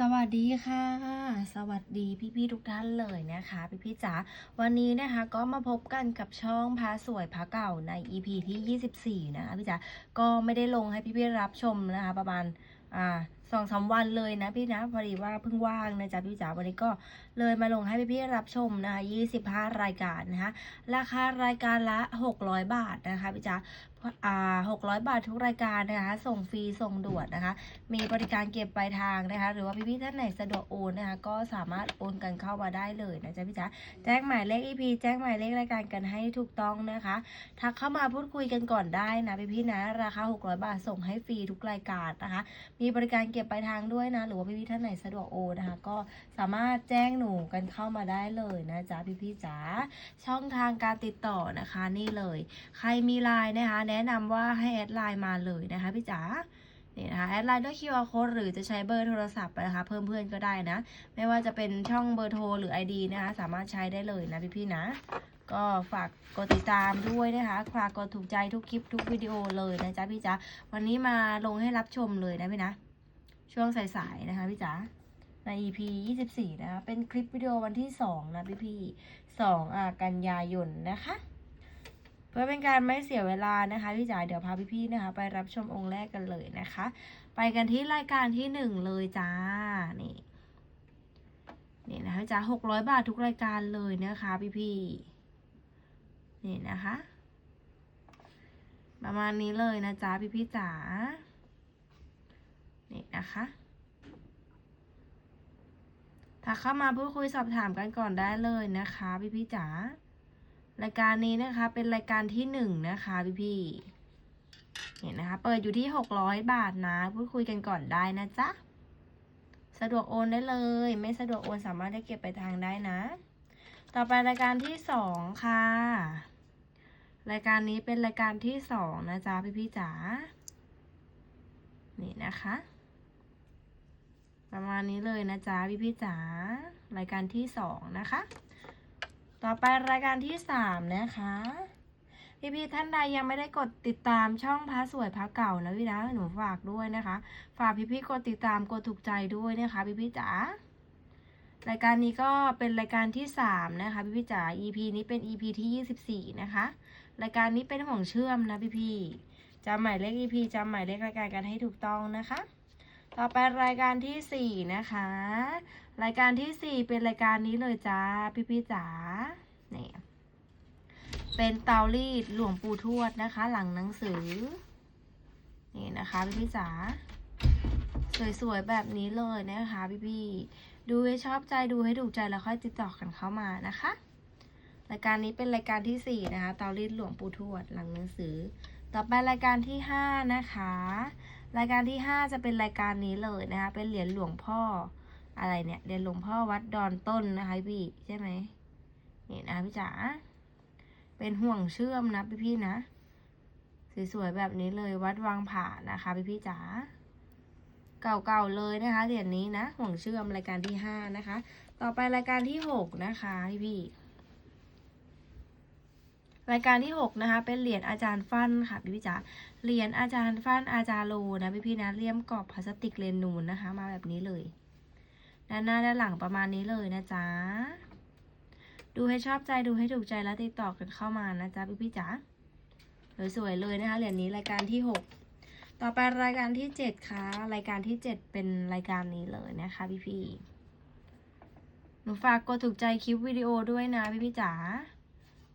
สวัสดีค่ะ สวัสดีพี่ๆทุกท่านเลยนะคะ พี่ๆจ๋าวันนี้นะคะก็มาพบกันกับช่องพาสวยพาเก่าใน EP ที่ 24 นะคะพี่จ๋าก็ไม่ได้ลงให้พี่ๆรับชมนะคะ ประมาณอ่า สองสามวันเลยนะพี่นะพอดีว่าเพิ่งว่างนะจ๊ะพี่จ๋าวันนี้ก็เลยมาลงให้พี่ๆรับชมนะคะ25 รายการนะคะราคารายการละ 600 บาทนะคะพี่จ๋าอ่า600 บาททุกรายการนะคะ ส่งฟรีส่งด่วนนะคะ มีบริการเก็บปลายทางนะคะ หรือว่าพี่ๆท่านไหนสะดวกโอนนะคะ ก็สามารถโอนกันเข้ามาได้เลยนะจ๊ะพี่จ๊ะแจ้งหมายเลข EP แจ้งหมายเลขรายการกันให้ถูกต้องนะคะทักเข้ามาพูดคุยกันก่อนได้นะพี่ๆนะราคา 600 บาทส่งให้ฟรีทุกรายการนะคะ มีบริการเก็บปลายทางด้วยนะ หรือว่าพี่ๆท่านไหนสะดวกโอนนะคะ ก็สามารถแจ้งหนูกันเข้ามาได้เลยนะจ๊ะพี่ๆจ๋าช่องทางการติดต่อนะคะนี่เลย ใครมีไลน์นะคะ แนะนำว่าให้แอดไลน์มาเลยนะคะพี่จ๋านี่นะคะแอดไลน์ด้วย QR code หรือจะใช้เบอร์โทรศัพท์นะคะ เพิ่มเพื่อนก็ได้นะ ไม่ว่าจะเป็นช่องเบอร์โทรหรือ ID นะคะ สามารถใช้ได้เลยนะพี่ๆนะ ก็ฝากกดติดตามด้วยนะคะฝากกดถูกใจทุกคลิปทุกวิดีโอเลยนะจ๊ะพี่จ๋าวันนี้มาลงให้รับชมเลยนะพี่นะ ช่วงสายๆนะคะพี่จ๋าใน EP 24 นะคะ เป็นคลิปวิดีโอวันที่ 2 นะพี่ๆ2อ่ากันยายนนะคะ เพื่อเป็นการไม่เสียเวลานะคะพี่จ๋าเดี๋ยวพาพี่ๆนะคะ ไปรับชมองค์แรกกันเลยนะคะ ไปกันที่รายการที่หนึ่งเลยจ้า นี่ นี่นะคะจ้าหกร้อยบาททุกรายการเลยนะคะพี่ๆนี่นะคะ ประมาณนี้เลยนะจ๊ะพี่ๆจ๋า นี่นะคะ ถ้าเข้ามาพูดคุยสอบถามกันก่อนได้เลยนะคะ พี่ๆจ๋ารายการนี้นะคะเป็นรายการที่หนึ่งนะคะพี่พี่เห็นนะคะ เปิดอยู่ที่หกร้อยบาทนะ พูดคุยกันก่อนได้นะจ๊ะสะดวกโอนได้เลย ไม่สะดวกโอนสามารถได้เก็บไปทางได้นะ ต่อไปรายการที่สองค่ะ รายการนี้เป็นรายการที่สองนะจ๊ะพี่พี่จ๋านี่นะคะ ประมาณนี้เลยนะจ๊ะพี่พี่จ๋ารายการที่สองนะคะ ต่อไปรายการที่สามนะคะพี่ๆท่านใดยังไม่ได้กดติดตามช่องพระสวยพระเก่านะพี่นะหนูฝากด้วยนะคะ ฝากพี่ๆกดติดตามกดถูกใจด้วยนะคะพี่ๆจ๋ารายการนี้ก็เป็นรายการที่สามนะคะพี่ๆจ๋า EP นี้เป็น EP ที่ยี่สิบสี่นะคะ รายการนี้เป็นห่วงเชื่อมนะพี่ๆจำหมายเลข EP จำหมายเลขรายการกันให้ถูกต้องนะคะ ต่อไปรายการที่สี่นะคะ รายการที่สี่เป็นรายการนี้เลยจ้า พี่ๆจ๋าเนี่ยเป็นเตารีดหลวงปู่ทวดนะคะ หลังหนังสือ นี่นะคะพี่ๆจ๋าสวยๆ แบบนี้เลยนะคะพี่ๆดูให้ชอบใจดูให้ถูกใจแล้วค่อยติดต่อกันเข้ามานะคะ รายการนี้เป็นรายการที่สี่นะคะ เตารีดหลวงปู่ทวดหลังหนังสือ ต่อไปรายการที่ห้านะคะ รายการที่ห้าจะเป็นรายการนี้เลยนะคะ เป็นเหรียญหลวงพ่ออะไรเนี่ยเหรียนหลวงพ่อวัดดอนต้นนะคะพี่ใช่ไหมนี่นะพี่จ๋าเป็นห่วงเชื่อมนะพี่พี่นะสวยๆแบบนี้เลยวัดวังผานะคะพี่พี่จ๋าเก่าๆเลยนะคะเหรียญนี้นะห่วงเชื่อมรายการที่ห้านะคะ ต่อไปรายการที่หกนะคะพี่พี่ รายการที่หกนะคะ เป็นเหรียญอาจารย์ฟันค่ะพี่พี่จ๋าเหรียญอาจารย์ฟันอาจารย์โลนะพี่พี่นะเลี่ยมกรอบพลาสติกเลนนูนนะคะ มาแบบนี้เลย ด้านหน้าด้านหลังประมาณนี้เลยนะจ๊ะดูให้ชอบใจดูให้ถูกใจแล้วติดต่อกันเข้ามานะจ๊ะพี่พี่จ๋าสวยๆเลยนะคะเหรียญนี้รายการที่หกต่อไปรายการที่เจ็ดค่ะรายการที่เจ็ดเป็นรายการนี้เลยนะคะ พี่พี่หนูฝากกดถูกใจคลิปวิดีโอด้วยนะพี่พี่จ๋า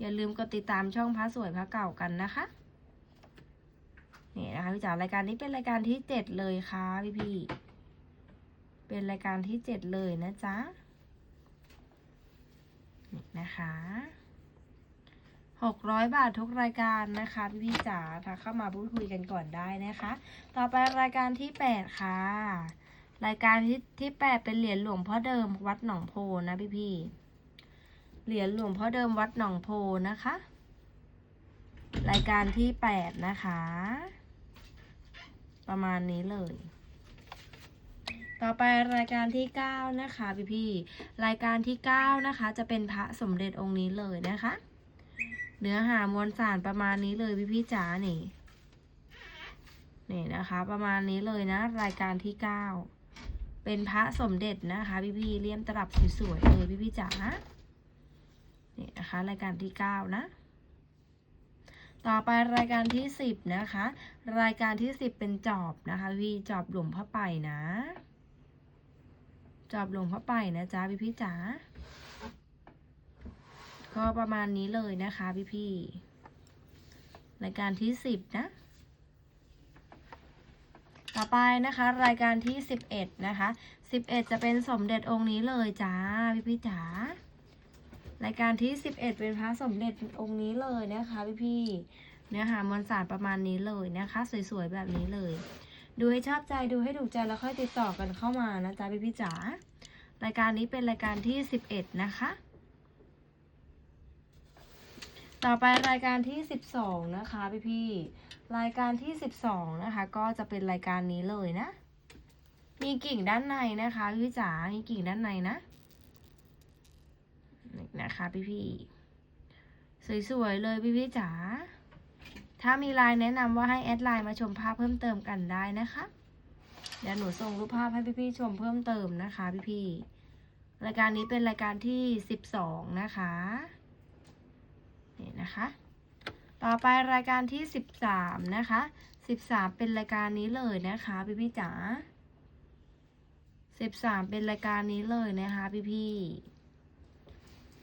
อย่าลืมกดติดตามช่องพระสวยพระเก่ากันนะคะนี่นะคะพี่จ๋ารายการนี้เป็นรายการที่เจ็ดเลยค่ะพี่พี่เป็นรายการที่เจ็ดเลยนะจ๊ะนี่นะคะหกร้อยบาททุกรายการนะคะพี่พี่จ๋าทักเข้ามาพูดคุยกันก่อนได้นะคะ ต่อไปรายการที่แปดค่ะ รายการที่ที่แปดเป็นเหรียญหลวงพ่อเดิมวัดหนองโพนะพี่พี่ เหรียญหลวงพ่อเดิมวัดหนองโพนะคะ รายการที่แปดนะคะ ประมาณนี้เลย ต่อไปรายการที่เก้านะคะพี่พี่รายการที่เก้านะคะ จะเป็นพระสมเด็จองค์นี้เลยนะคะ เนื้อหามวลสารประมาณนี้เลยพี่พี่จ๋านี่นี่นะคะ ประมาณนี้เลยนะ รายการที่เก้าเป็นพระสมเด็จนะคะ พี่พี่เลี่ยมตลับสวยๆเลยพี่พี่จ๋า นี่นะคะรายการที่เก้านะ ต่อไปรายการที่สิบนะคะ รายการที่สิบเป็นจอบนะคะพี่จอบหลวงพ่อไปนะ จอบหลวงพ่อไปนะจ๊ะพี่พี่จ๋าก็ประมาณนี้เลยนะคะพี่พี่รายการที่สิบนะ ต่อไปนะคะ รายการที่สิบเอ็ดนะคะสิบเอ็ดจะเป็นสมเด็จองค์นี้เลยจ้าพี่พี่จ๋า รายการที่สิบเอ็ดเป็นพระสมเด็จองค์นี้เลยนะคะพี่พี่เนื้อหามวลสารประมาณนี้เลยนะคะ สวยๆแบบนี้เลย ดูให้ชอบใจดูให้ถูกใจแล้วค่อยติดต่อกันเข้ามานะจ๊ะพี่พี่จ๋ารายการนี้เป็นรายการที่สิบเอ็ดนะคะ ต่อไปรายการที่สิบสองนะคะพี่พี่รายการที่สิบสองนะคะ ก็จะเป็นรายการนี้เลยนะ มีกิ่งด้านในนะคะพี่จ๋ามีกิ่งด้านในนะ นะคะพี่พี่ๆสวยๆเลยพี่พี่ๆจ๋าถ้ามีไลน์แนะนำว่าให้แอดไลน์มาชมภาพเพิ่มเติมกันได้นะคะ เดี๋ยวหนูส่งรูปภาพให้พี่ๆชมเพิ่มเติมนะคะพี่ๆรายการนี้เป็นรายการที่สิบสองนะคะนี่นะคะ ต่อไปรายการที่สิบสามนะคะสิบสามเป็นรายการนี้เลยนะคะพี่พี่ๆจ๋าสิบสามเป็นรายการนี้เลยนะคะพี่พี่ๆ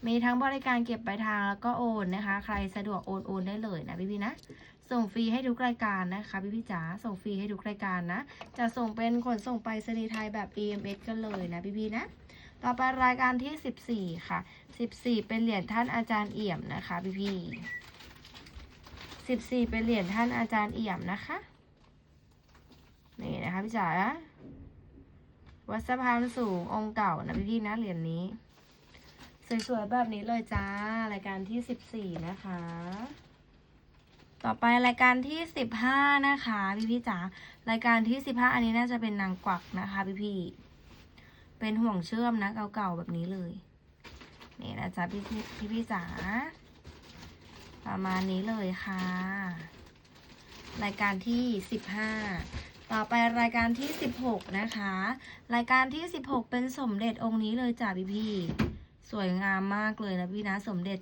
มีทั้งบริการเก็บปลายทางแล้วก็โอนนะคะ ใครสะดวกโอนโอนได้เลยนะพี่พี่ๆนะ ส่งฟรีให้ทุกรายการนะคะพี่พี่จ๋า ส่งฟรีให้ทุกรายการนะ จะส่งเป็นขนส่งไปรษณีไทยแบบ EMS กันเลยนะพี่พี่ๆนะ ต่อไปรายการที่สิบสี่ค่ะสิบสี่เป็นเหรียญท่านอาจารย์เอี่ยมนะคะพี่พี่สิบสี่เป็นเหรียญท่านอาจารย์เอี่ยมนะคะ นี่นะคะพี่จ๋า วัดสะพานสูงองค์เก่านะพี่พี่ๆนะเหรียญนี้ สวยๆแบบนี้เลยจ้ารายการที่สิบสี่นะคะ ต่อไปรายการที่สิบห้านะคะ พี่พี่จ๋ารายการที่สิบห้าอันนี้น่าจะเป็นนางกวักนะคะ พี่พี่เป็นห่วงเชื่อมนะเก่าๆแบบนี้เลยนี่นะจ๊ะพี่พี่พี่พี่จ๋าประมาณนี้เลยค่ะ รายการที่สิบห้าต่อไปรายการที่สิบหกนะคะ รายการที่สิบหกเป็นสมเด็จองค์นี้เลยจ้ะพี่พี่ สวยงามมากเลยนะพี่นะสมเด็จ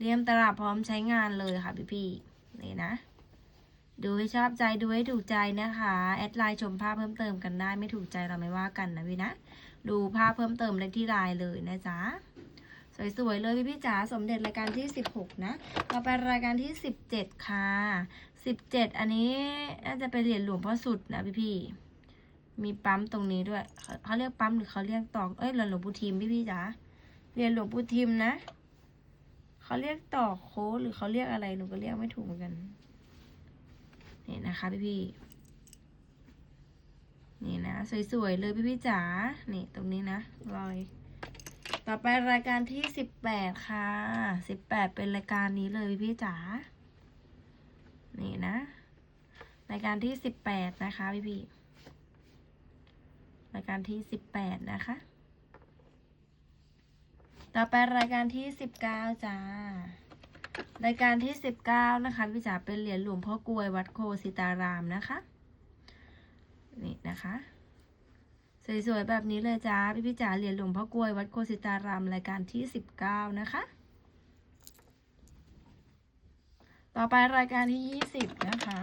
เลี่ยมตลับพร้อมใช้งานเลยค่ะพี่พี่นี่นะ ดูให้ชอบใจดูให้ถูกใจนะคะ แอดไลน์ชมภาพเพิ่มเติมกันได้ไม่ถูกใจเราไม่ว่ากันนะพี่นะ ดูภาพเพิ่มเติมได้ที่ไลน์เลยนะจ๊ะสวยๆเลยพี่พี่จ๋าสมเด็จรายการที่สิบหกนะต่อไปรายการที่สิบเจ็ดค่ะสิบเจ็ดอันนี้น่าจะเป็นเหรียญหลวงพ่อสุดนะพี่พี่มีปั๊มตรงนี้ด้วยเขาเขาเรียกปั๊มหรือเขาเรียกตอกเอ้ยเหรียญหลวงปู่ทิมพี่พี่จ๋า เรียญหลวงปู่ทิมนะ เขาเรียกต่อโค้หรือเขาเรียกอะไรหนูก็เรียกไม่ถูกเหมือนกัน นี่นะคะพี่พี่นี่นะ สวยๆเลยพี่พี่จ๋า นี่ ตรงนี้นะรอย ต่อไปรายการที่สิบแปดค่ะสิบแปดเป็นรายการนี้เลยพี่จ๋า นี่นะ รายการที่สิบแปดนะคะพี่พี่รายการที่สิบแปดนะคะ ต่อไปรายการที่สิบเก้าจ้า รายการที่สิบเก้านะคะพี่จ๋าเป็นเหรียญหลวงพ่อกลวยวัดโคสิตารามนะคะ นี่นะคะ สวยๆแบบนี้เลยจ้าพี่พี่จ๋าเหรียญหลวงพ่อกลวยวัดโคสิตารามรายการที่สิบเก้านะคะ ต่อไปรายการที่ยี่สิบนะคะ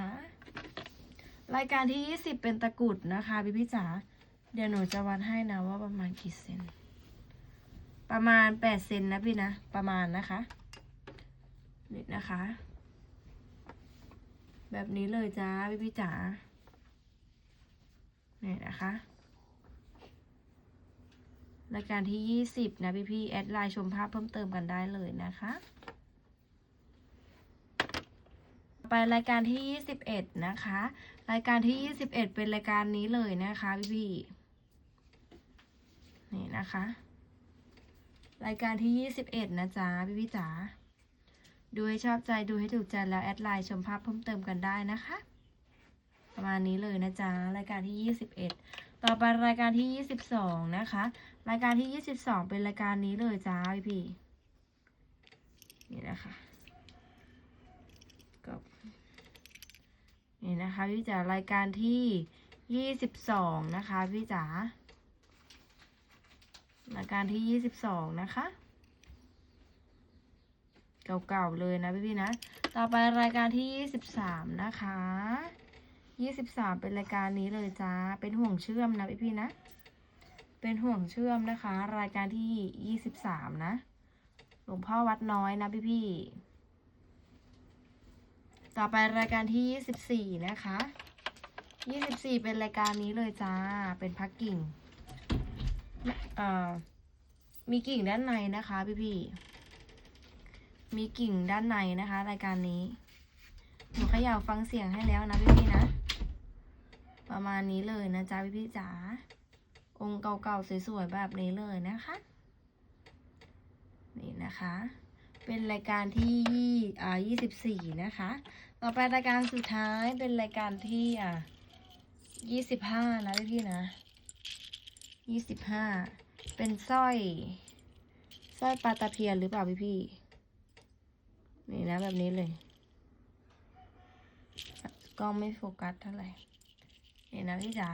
รายการที่ยี่สิบเป็นตะกรุดนะคะพี่พี่จ๋าเดี๋ยวหนูจะวัดให้นะว่าประมาณกี่เซน ประมาณแปดเซนนะพี่นะ ประมาณนะคะ นี่นะคะ แบบนี้เลยจ้าพี่พี่จ๋านี่นะคะรายการที่ 20 นะพี่พี่แอดไลน์ชมภาพเพิ่มเติมกันได้เลยนะคะ ไปรายการที่ 21 นะคะ รายการที่ 21 เป็นรายการนี้เลยนะคะพี่พี่นี่นะคะ รายการที่ 21 นะจ๊ะพี่พี่จ๋าดูให้ชอบใจดูให้ถูกใจแล้วแอดไลน์ชมภาพเพิ่มเติมกันได้นะคะ ประมาณนี้เลยนะจ๊ะรายการที่ 21 ต่อไปรายการที่ 22 นะคะ รายการที่ 22 เป็นรายการนี้เลยจ้าพี่พี่นี่นะคะก็นี่นะคะพี่จ๋ารายการที่ 22 นะคะพี่จ๋า รายการที่ยี่สิบสองนะคะ เก่าๆเลยนะพี่ๆนะ ต่อไปรายการที่ยี่สิบสามนะคะยี่สิบสามเป็นรายการนี้เลยจ้า เป็นห่วงเชื่อมนะพี่ๆนะ เป็นห่วงเชื่อมนะคะ รายการที่ยี่สิบสามนะ หลวงพ่อวัดน้อยนะพี่ๆ ต่อไปรายการที่ยี่สิบสี่นะคะยี่สิบสี่เป็นรายการนี้เลยจ้า เป็นพักกิ่ง มีกิ่งด้านในนะคะพี่ๆมีกิ่งด้านในนะคะ รายการนี้หนูขย่าฟังเสียงให้แล้วนะพี่ๆนะ ประมาณนี้เลยนะจ๊ะพี่ๆจ๋าองค์เก่าๆสวยๆแบบนี้เลยนะคะ นี่นะคะ เป็นรายการที่ยี่อ่ายี่สิบสี่นะคะ ต่อไปรายการสุดท้ายเป็นรายการที่อ่ายี่สิบห้านะพี่ๆนะ ยี่สิบห้าเป็นสร้อยสร้อยปลาตะเพียนหรือเปล่าพี่ๆนี่นะแบบนี้เลยกล้องไม่โฟกัสเท่าไหร่นี่นะพี่จ๋า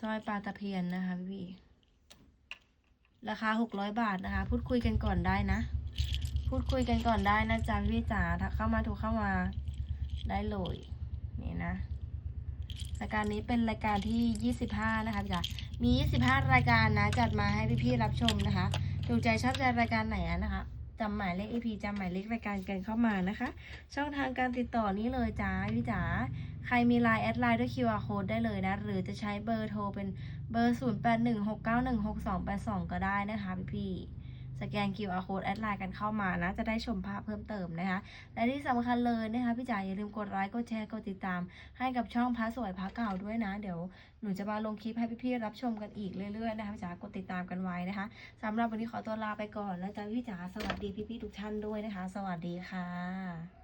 สร้อยปลาตะเพียนนะคะพี่ๆราคาหกร้อยบาทนะคะ พูดคุยกันก่อนได้นะ พูดคุยกันก่อนได้นะจ๊ะพี่จ๋าถ้าเข้ามาถูกเข้ามาได้เลยนี่นะ รายการนี้เป็นรายการที่ 25 นะคะพี่จ๋ามี 25 รายการนะ จัดมาให้พี่ๆรับชมนะคะ ถูกใจชอบใจรายการไหนนะคะจำหมายเลข EP จำหมายเลขรายการกันเข้ามานะคะ ช่องทางการติดต่อนี้เลยจ้าพี่จ๋า ใครมีไลน์แอดไลน์ด้วย QR code ได้เลยนะ หรือจะใช้เบอร์โทรเป็นเบอร์ 0816916282 ก็ได้นะคะพี่ๆ สแกน QR code แอดไลน์กันเข้ามานะ จะได้ชมภาพเพิ่มเติมนะคะ และที่สำคัญเลยนะคะพี่จ๋าอย่าลืมกดไลค์กดแชร์กดติดตาม ให้กับช่องพระสวยพระเก่าด้วยนะ เดี๋ยวหนูจะมาลงคลิปให้พี่ๆรับชมกันอีกเรื่อยๆนะคะพี่จ๋ากดติดตามกันไว้นะคะสำหรับวันนี้ขอตัวลาไปก่อนแล้วจ้าพี่จ๋าสวัสดีพี่ๆทุกท่านด้วยนะคะ สวัสดีค่ะ